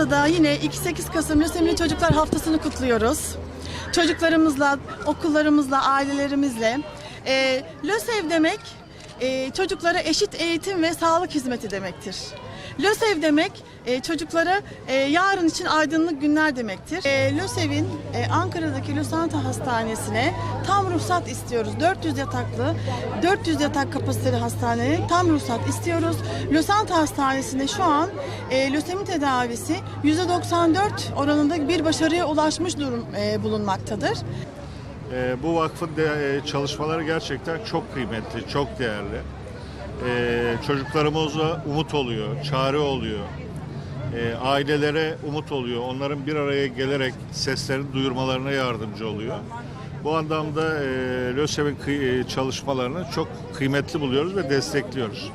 Haftada yine 2-8 Kasım Lösemili Çocuklar Haftası'nı kutluyoruz. Çocuklarımızla, okullarımızla, ailelerimizle. E, LÖSEV demek e, çocuklara eşit eğitim ve sağlık hizmeti demektir. LÖSEV demek e, çocuklara e, yarın için aydınlık günler demektir. E, LÖSEV'in e, Ankara'daki Losanta Hastanesi'ne tam ruhsat istiyoruz. 400 yataklı, 400 yatak kapasiteli hastaneye tam ruhsat istiyoruz. Losanta Hastanesi'nde şu an e, lösemi tedavisi %94 oranında bir başarıya ulaşmış durum e, bulunmaktadır. Ee, bu vakfın de, e, çalışmaları gerçekten çok kıymetli, çok değerli. Ee, çocuklarımıza umut oluyor, çare oluyor. Ee, ailelere umut oluyor. Onların bir araya gelerek seslerini duyurmalarına yardımcı oluyor. Bu anlamda e, LÖSEV'in e, çalışmalarını çok kıymetli buluyoruz ve destekliyoruz.